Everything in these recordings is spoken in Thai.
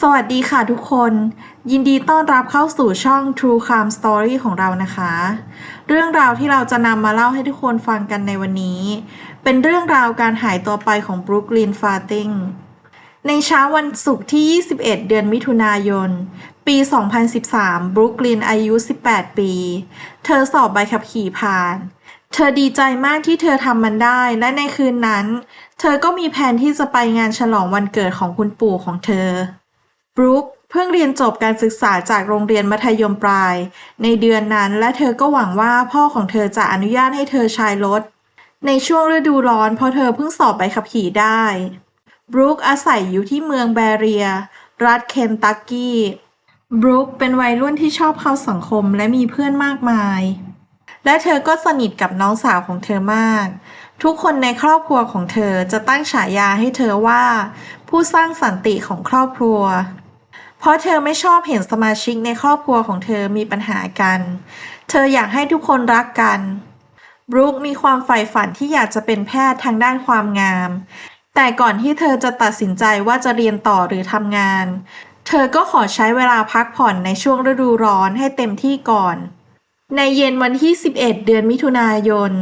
สวัสดีค่ะทุกคน ยินดีต้อนรับเข้าสู่ช่อง True Crime Story ของเรานะคะ เรื่องราวที่เราจะนำมาเล่าให้ทุกคนฟังกันในวันนี้ เป็นเรื่องราวการหายตัวไปของบรุกลินฟาติง ในเช้าวันศุกร์ที่ 21 เดือนมิถุนายน ปี 2013 บรุกลินอายุ 18 ปี เธอสอบใบขับขี่ผ่าน เธอดีใจมากที่เธอทำมันได้ และในคืนนั้น เธอก็มีแผนที่จะไปงานฉลองวันเกิดของคุณปู่ของเธอ บรูคเพิ่งเรียนจบการศึกษาจากโรงเรียนมัธยมปลาย ในเดือนนั้น และเธอก็หวังว่าพ่อของเธอจะอนุญาตให้เธอใช้รถ ในช่วงฤดูร้อนเพราะเธอเพิ่งสอบใบขับขี่ได้ บรูคอาศัยอยู่ที่เมืองแบเรีย รัฐเคนตักกี้ บรูคเป็นวัยรุ่นที่ชอบเข้าสังคมและมีเพื่อนมากมาย และเธอก็สนิทกับน้องสาวของเธอมาก ทุกคนในครอบครัวของเธอจะตั้งฉายาให้เธอว่า ผู้สร้างสันติของครอบครัวเพราะเธอไม่ชอบเห็นสมาชิกในครอบครัวของเธอมีปัญหากัน เธออยากให้ทุกคนรักกัน บรูคมีความใฝ่ฝันที่อยากจะเป็นแพทย์ทางด้านความงาม แต่ก่อนที่เธอจะตัดสินใจว่าจะเรียนต่อหรือทำงาน เธอก็ขอใช้เวลาพักผ่อนในช่วงฤดูร้อนให้เต็มที่ก่อน ในเย็นวันที่ 11 เดือนมิถุนายน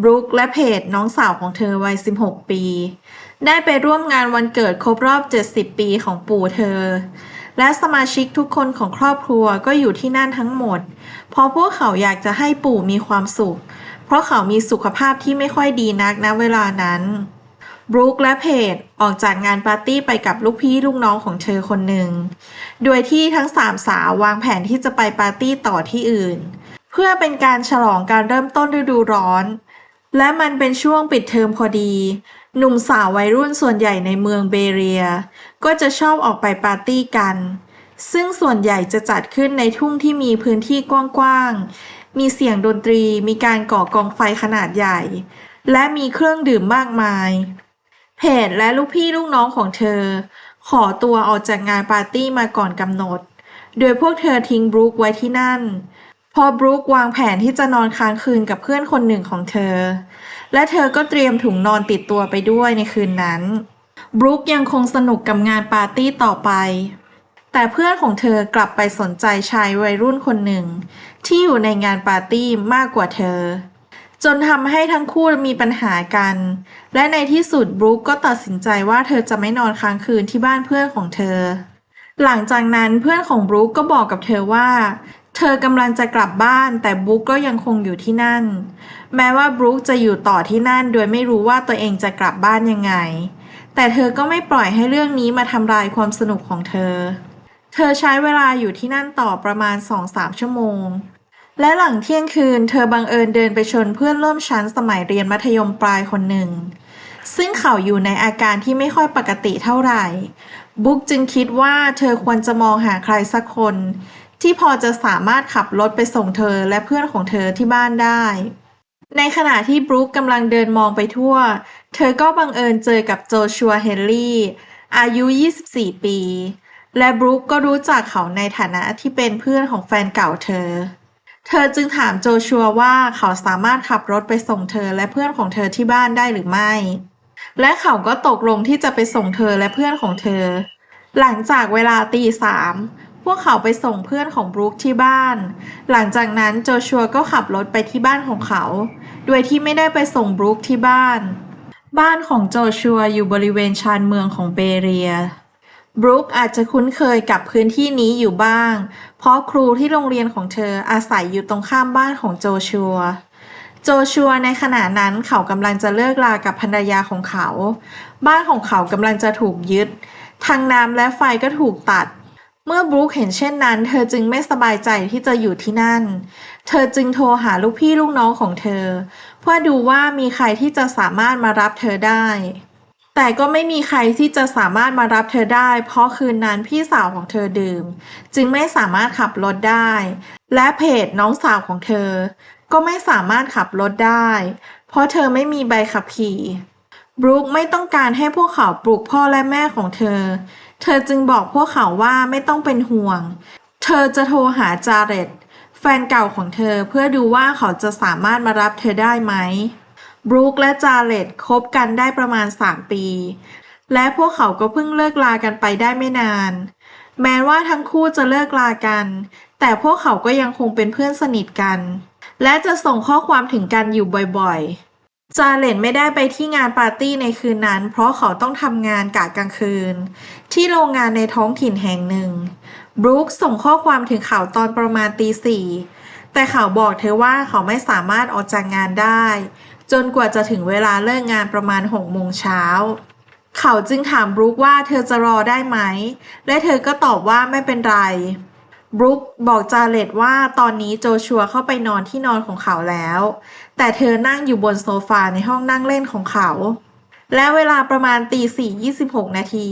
บรูคและเพจน้องสาวของเธอวัย 16 ปี ได้ไปร่วมงานวันเกิดครบรอบ 70 ปีของปู่เธอ และสมาชิกทุกคนของครอบครัวก็อยู่ที่นั่นทั้งหมด เพราะพวกเขาอยากจะให้ปู่มีความสุข เพราะเขามีสุขภาพที่ไม่ค่อยดีนักณเวลานั้น บรูคและเพจออกจากงานปาร์ตี้ไปกับลูกพี่ลูกน้องของเธอคนหนึ่ง โดยที่ทั้งสามสาววางแผนที่จะไปปาร์ตี้ต่อที่อื่น เพื่อเป็นการฉลองการเริ่มต้นฤดูร้อน และมันเป็นช่วงปิดเทอมพอดี หนุ่มสาววัยรุ่นส่วนใหญ่ในเมืองเบเรีย ก็จะชอบออกไปปาร์ตี้กัน ซึ่งส่วนใหญ่จะจัดขึ้นในทุ่งที่มีพื้นที่กว้างๆ มีเสียงดนตรี มีการก่อกองไฟขนาดใหญ่ และมีเครื่องดื่มมากมาย เพจและลูกพี่ลูกน้องของเธอ ขอตัวออกจากงานปาร์ตี้มาก่อนกำหนด โดยพวกเธอทิ้งบรูคไว้ที่นั่น พอบรูควางแผนที่จะนอนค้างคืนกับเพื่อนคนหนึ่งของเธอ และเธอก็เตรียมถุงนอนติดตัวไปด้วยในคืนนั้น บรูคยังคงสนุกกับงานปาร์ตี้ต่อไป แต่เพื่อนของเธอกลับไปสนใจชายวัยรุ่นคนหนึ่ง ที่อยู่ในงานปาร์ตี้มากกว่าเธอ จนทำให้ทั้งคู่มีปัญหากัน และในที่สุดบรูคก็ตัดสินใจว่าเธอจะไม่นอนค้างคืนที่บ้านเพื่อนของเธอ หลังจากนั้นเพื่อนของบรูคก็บอกกับเธอว่า เธอกำลังจะกลับบ้านแต่บรูคก็ยังคงอยู่ที่นั่น แม้ว่าบรูคจะอยู่ต่อที่นั่นโดยไม่รู้ว่าตัวเองจะกลับบ้านยังไง แต่เธอก็ไม่ปล่อยให้เรื่องนี้มาทำลายความสนุกของเธอ เธอใช้เวลาอยู่ที่นั่นต่อประมาณ2-3ชั่วโมง และหลังเที่ยงคืนเธอบังเอิญเดินไปชนเพื่อนร่วมชั้นสมัยเรียนมัธยมปลายคนหนึ่ง ซึ่งเขาอยู่ในอาการที่ไม่ค่อยปกติเท่าไหร่ บุ๊กจึงคิดว่าเธอควรจะมองหาใครสักคน ที่พอจะสามารถขับรถไปส่งเธอและเพื่อนของเธอที่บ้านได้ ในขณะที่บรูคกำลังเดินมองไปทั่ว เธอก็บังเอิญเจอกับโจชัวเฮนรี่อายุ 24 ปี และบรูคก็รู้จักเขาในฐานะที่เป็นเพื่อนของแฟนเก่าเธอ เธอจึงถามโจชัวว่าเขาสามารถขับรถไปส่งเธอและเพื่อนของเธอที่บ้านได้หรือไม่ และเขาก็ตกลงที่จะไปส่งเธอและเพื่อนของเธอ หลังจากเวลาตีสามพวกเขาไปส่งเพื่อนของบรูคที่บ้าน หลังจากนั้นโจชัวก็ขับรถไปที่บ้านของเขา โดยที่ไม่ได้ไปส่งบรูคที่บ้าน บ้านของโจชัวอยู่บริเวณชานเมืองของเบเรีย บรูคอาจจะคุ้นเคยกับพื้นที่นี้อยู่บ้าง เพราะครูที่โรงเรียนของเธออาศัยอยู่ตรงข้ามบ้านของโจชัว โจชัวในขณะนั้นเขากำลังจะเลิกลากับภรรยาของเขา บ้านของเขากำลังจะถูกยึด ทางน้ำและไฟก็ถูกตัด เมื่อบรูคเห็นเช่นนั้น เธอจึงไม่สบายใจที่จะอยู่ที่นั่น เธอจึงโทรหาลูกพี่ลูกน้องของเธอ เพื่อดูว่ามีใครที่จะสามารถมารับเธอได้ แต่ก็ไม่มีใครที่จะสามารถมารับเธอได้ เพราะคืนนั้นพี่สาวของเธอดื่ม จึงไม่สามารถขับรถได้ และเพจน้องสาวของเธอ ก็ไม่สามารถขับรถได้ เพราะเธอไม่มีใบขับขี่บรูคไม่ต้องการให้พวกเขาปลุกพ่อและแม่ของเธอ เธอจึงบอกพวกเขาว่าไม่ต้องเป็นห่วง เธอจะโทรหาจาเรตแฟนเก่าของเธอเพื่อดูว่าเขาจะสามารถมารับเธอได้ไหม บรูคและจาเรตคบกันได้ประมาณ 3 ปี และพวกเขาก็เพิ่งเลิกลากันไปได้ไม่นาน แม้ว่าทั้งคู่จะเลิกลากัน แต่พวกเขาก็ยังคงเป็นเพื่อนสนิทกัน และจะส่งข้อความถึงกันอยู่บ่อยๆ จาเลนไม่ได้ไปที่งานปาร์ตี้ในคืนนั้น เพราะเขาต้องทำงานกะกลางคืน ที่โรงงานในท้องถิ่นแห่งหนึ่งบรูคส่งข้อความถึงเขาตอนประมาณตีสี่แต่เขาบอกเธอว่าเขาไม่สามารถออกจากงานได้ จนกว่าจะถึงเวลาเลิกงานประมาณหกโมงเช้า เขาจึงถามบรูคว่าเธอจะรอได้ไหม และเธอก็ตอบว่าไม่เป็นไร บรูคบอกจาเลตว่าตอนนี้โจชัวเข้าไปนอนที่นอนของเขาแล้ว แต่เธอนั่งอยู่บนโซฟาในห้องนั่งเล่นของเขา และเวลาประมาณตีสี่ยี่สิบหกนาที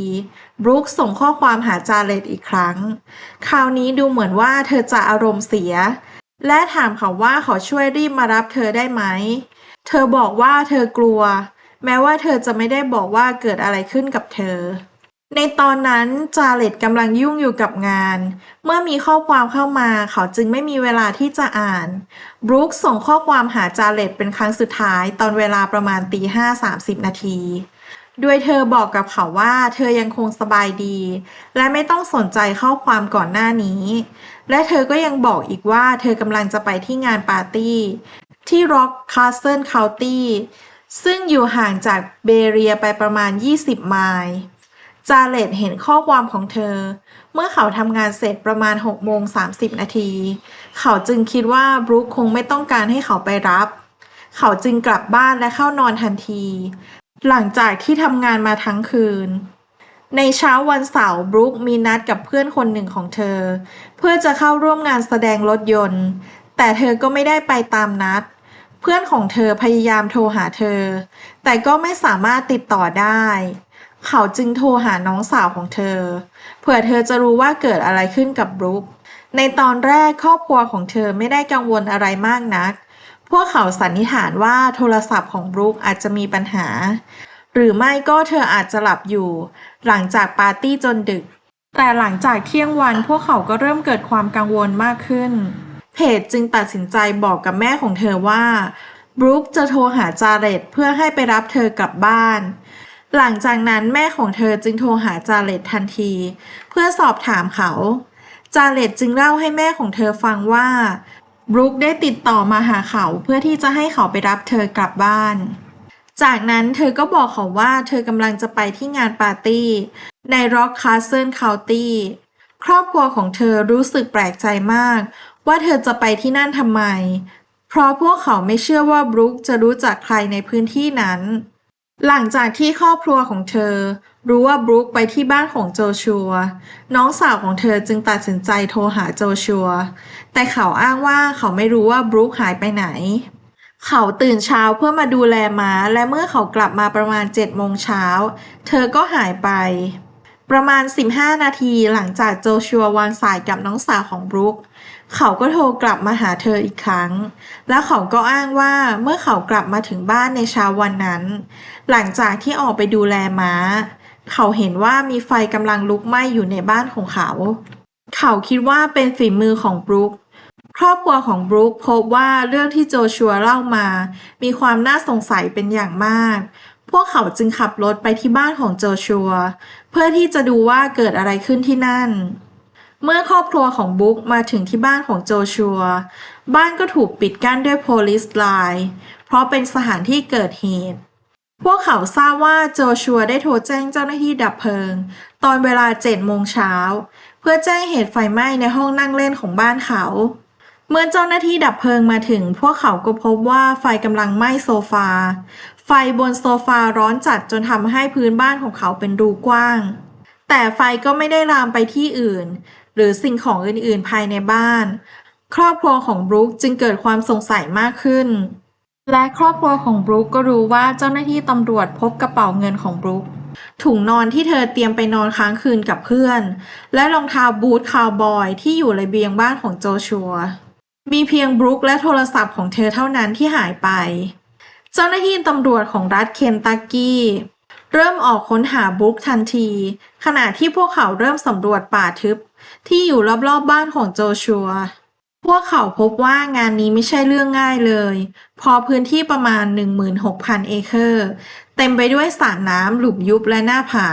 บรูคส่งข้อความหาจาเลตอีกครั้ง คราวนี้ดูเหมือนว่าเธอจะอารมณ์เสีย และถามเขาว่าเขาช่วยรีบมารับเธอได้ไหม เธอบอกว่าเธอกลัว แม้ว่าเธอจะไม่ได้บอกว่าเกิดอะไรขึ้นกับเธอ ในตอนนั้นจาเลตกำลังยุ่งอยู่กับงาน เมื่อมีข้อความเข้ามาเขาจึงไม่มีเวลาที่จะอ่านบรูคส่งข้อความหาจาเลตเป็นครั้งสุดท้ายตอนเวลาประมาณตีห้าสามสิบนาทีโดยเธอบอกกับเขาว่าเธอยังคงสบายดี และไม่ต้องสนใจข้อความก่อนหน้านี้ และเธอก็ยังบอกอีกว่าเธอกำลังจะไปที่งานปาร์ตี้ ที่ Rock Castle County ซึ่งอยู่ห่างจากเบเรียไปประมาณ 20 ไมล์จาเลตเห็นข้อความของเธอ เมื่อเขาทำงานเสร็จประมาณ6โมง30 นาที เขาจึงคิดว่าบรูคคงไม่ต้องการให้เขาไปรับ เขาจึงกลับบ้านและเข้านอนทันที หลังจากที่ทำงานมาทั้งคืน ในเช้าวันเสาร์บรูคมีนัดกับเพื่อนคนหนึ่งของเธอ เพื่อจะเข้าร่วมงานแสดงรถยนต์ แต่เธอก็ไม่ได้ไปตามนัด พื่อนของเธอพยายามโทรหาเธอ แต่ก็ไม่สามารถติดต่อได้ เขาจึงโทรหาน้องสาวของเธอ เผื่อเธอจะรู้ว่าเกิดอะไรขึ้นกับบรูคในตอนแรกครอบครัวของเธอไม่ได้กังวลอะไรมากนัก พวกเขาสันนิษฐานว่าโทรศัพท์ของบรูคอาจจะมีปัญหา หรือไม่ก็เธออาจจะหลับอยู่ หลังจากปาร์ตี้จนดึก แต่หลังจากเที่ยงวันพวกเขาก็เริ่มเกิดความกังวลมากขึ้น เพจจึงตัดสินใจบอกกับแม่ของเธอว่าบรูคจะโทรหาจาเรตเพื่อให้ไปรับเธอกลับบ้าน หลังจากนั้นแม่ของเธอจึงโทรหาจาเรตทันที เพื่อสอบถามเขา จาเรตจึงเล่าให้แม่ของเธอฟังว่าบรูคได้ติดต่อมาหาเขาเพื่อที่จะให้เขาไปรับเธอกลับบ้าน จากนั้นเธอก็บอกเขาว่าเธอกำลังจะไปที่งานปาร์ตี้ ใน Rock Castle County ครอบครัวของเธอรู้สึกแปลกใจมาก ว่าเธอจะไปที่นั่นทำไม เพราะพวกเขาไม่เชื่อว่าบรูคจะรู้จักใครในพื้นที่นั้น หลังจากที่ครอบครัวของเธอ รู้ว่าบรูคไปที่บ้านของโจชัว น้องสาวของเธอจึงตัดสินใจโทรหาโจชัว แต่เขาอ้างว่าเขาไม่รู้ว่าบรูคหายไปไหน เขาตื่นเช้าเพื่อมาดูแลม้าและเมื่อเขากลับมาประมาณ7โมงเช้า เธอก็หายไป ประมาณ 15 นาทีหลังจากโจชัววางสายกับน้องสาวของบรูคเขาก็โทรกลับมาหาเธออีกครั้ง แล้วเขาก็อ้างว่าเมื่อเขากลับมาถึงบ้านในเช้าวันนั้น หลังจากที่ออกไปดูแลม้า เขาเห็นว่ามีไฟกำลังลุกไหม้อยู่ในบ้านของเขา เขาคิดว่าเป็นฝีมือของบรูคครอบครัวของบรูคพบว่าเรื่องที่โจชัวเล่ามา มีความน่าสงสัยเป็นอย่างมาก พวกเขาจึงขับรถไปที่บ้านของโจชัว เพื่อที่จะดูว่าเกิดอะไรขึ้นที่นั่น เมื่อครอบครัวของบุ๊กมาถึงที่บ้านของโจชัว บ้านก็ถูกปิดกั้นด้วย police line เพราะเป็นสถานที่เกิดเหตุ พวกเขาทราบว่าโจชัวได้โทรแจ้งเจ้าหน้าที่ดับเพลิง ตอนเวลา7โมงเช้า เพื่อแจ้งเหตุไฟไหม้ในห้องนั่งเล่นของบ้านเขา เมื่อเจ้าหน้าที่ดับเพลิงมาถึง พวกเขาก็พบว่าไฟกำลังไหม้โซฟา ไฟบนโซฟาร้อนจัดจนทำให้พื้นบ้านของเขาเป็นรูกว้าง แต่ไฟก็ไม่ได้ลามไปที่อื่น หรือสิ่งของอื่นๆภายในบ้าน ครอบครัวของบรูคจึงเกิดความสงสัยมากขึ้น และครอบครัวของบรูคก็รู้ว่าเจ้าหน้าที่ตำรวจพบกระเป๋าเงินของบรูคถุงนอนที่เธอเตรียมไปนอนค้างคืนกับเพื่อน และรองเท้าบูทคาวบอยที่อยู่ระเบียงบ้านของโจชัว มีเพียงบรูคและโทรศัพท์ของเธอเท่านั้นที่หายไป เจ้าหน้าที่ตำรวจของรัฐเคนตักกี้เริ่มออกค้นหาบรุกทันที ขณะที่พวกเขาเริ่มสำรวจป่าทึบ ที่อยู่รอบๆบบ้านของโจชัว พวกเขาพบว่างานนี้ไม่ใช่เรื่องง่ายเลยเพอพื้นที่ประมาณ 16,000 เอเคอร์ เต็มไปด้วยสระน้ำหลุมยุบและหน้าผา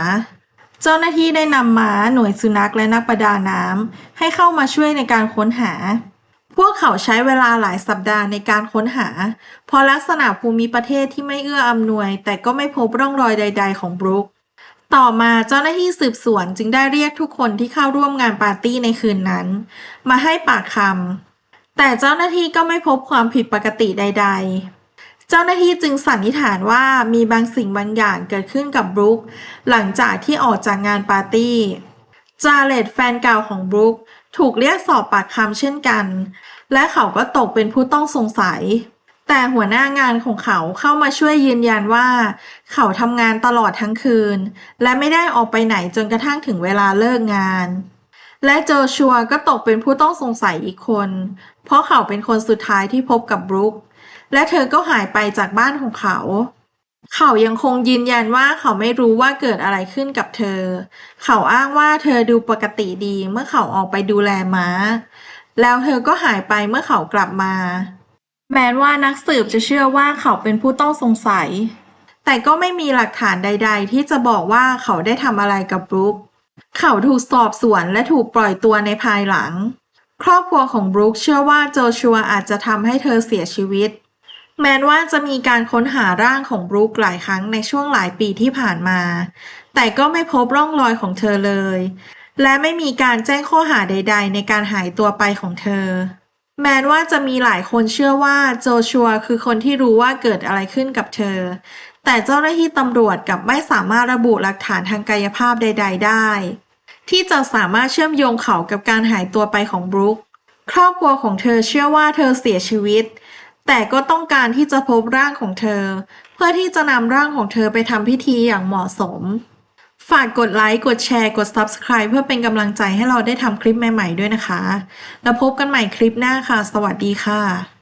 เจ้าหน้าที่ได้นำม้าหน่วยสุนัขและนักประดาน้ำให้เข้ามาช่วยในการค้นหา พวกเขาใช้เวลาหลายสัปดาห์ในการค้นหา เพราะลักษณะภูมิประเทศที่ไม่เอื้ออำนวย แต่ก็ไม่พบร่องรอยใด ๆ ของบรุกต่อมาเจ้าหน้าที่สืบสวนจึงได้เรียกทุกคนที่เข้าร่วมงานปาร์ตี้ในคืนนั้น มาให้ปากคำแต่เจ้าหน้าที่ก็ไม่พบความผิดปกติใด ๆ เจ้าหน้าที่จึงสันนิษฐานว่ามีบางสิ่งบางอย่างเกิดขึ้นกับบรุกหลังจากที่ออกจากงานปาร์ตี้จาเลตแฟนเก่าของบรุก ถูกเรียกสอบปากคำเช่นกัน และเขาก็ตกเป็นผู้ต้องสงสัย แต่หัวหน้างานของเขาเข้ามาช่วยยืนยันว่า เขาทำงานตลอดทั้งคืน และไม่ได้ออกไปไหนจนกระทั่งถึงเวลาเลิกงาน และโจชัวก็ตกเป็นผู้ต้องสงสัยอีกคน เพราะเขาเป็นคนสุดท้ายที่พบกับบรุกและเธอก็หายไปจากบ้านของเขา เขายังคงยืนยันว่าเขาไม่รู้ว่าเกิดอะไรขึ้นกับเธอ เขาอ้างว่าเธอดูปกติดีเมื่อเขาออกไปดูแลม้า แล้วเธอก็หายไปเมื่อเขากลับมา แม้ว่านักสืบจะเชื่อว่าเขาเป็นผู้ต้องสงสัย แต่ก็ไม่มีหลักฐานใด ๆ ที่จะบอกว่าเขาได้ทำอะไรกับบรุกเขาถูกสอบสวนและถูกปล่อยตัวในภายหลัง ครอบครัวของบรุกเชื่อว่าโจชัวอาจจะทำให้เธอเสียชีวิต แม้ว่าจะมีการค้นหาร่างของบรุกหลายครั้งในช่วงหลายปีที่ผ่านมา แต่ก็ไม่พบร่องรอยของเธอเลย และไม่มีการแจ้งข้อหาใด ๆ ในการหายตัวไปของเธอ แม้ว่าจะมีหลายคนเชื่อว่าโจชัวคือคนที่รู้ว่าเกิดอะไรขึ้นกับเธอ แต่เจ้าหน้าที่ตำรวจกับไม่สามารถระบุหลักฐานทางกายภาพใด ๆ ได้ ที่จะสามารถเชื่อมโยงเขากับการหายตัวไปของบรุกครอบครัวของเธอเชื่อว่าเธอเสียชีวิต แต่ก็ต้องการที่จะพบร่างของเธอ เพื่อที่จะนำร่างของเธอไปทำพิธีอย่างเหมาะสม ฝากกดไลค์ กดแชร์ กด Subscribe เพื่อเป็นกำลังใจให้เราได้ทำคลิปใหม่ ๆ ด้วยนะคะ แล้วพบกันใหม่คลิปหน้าค่ะ สวัสดีค่ะ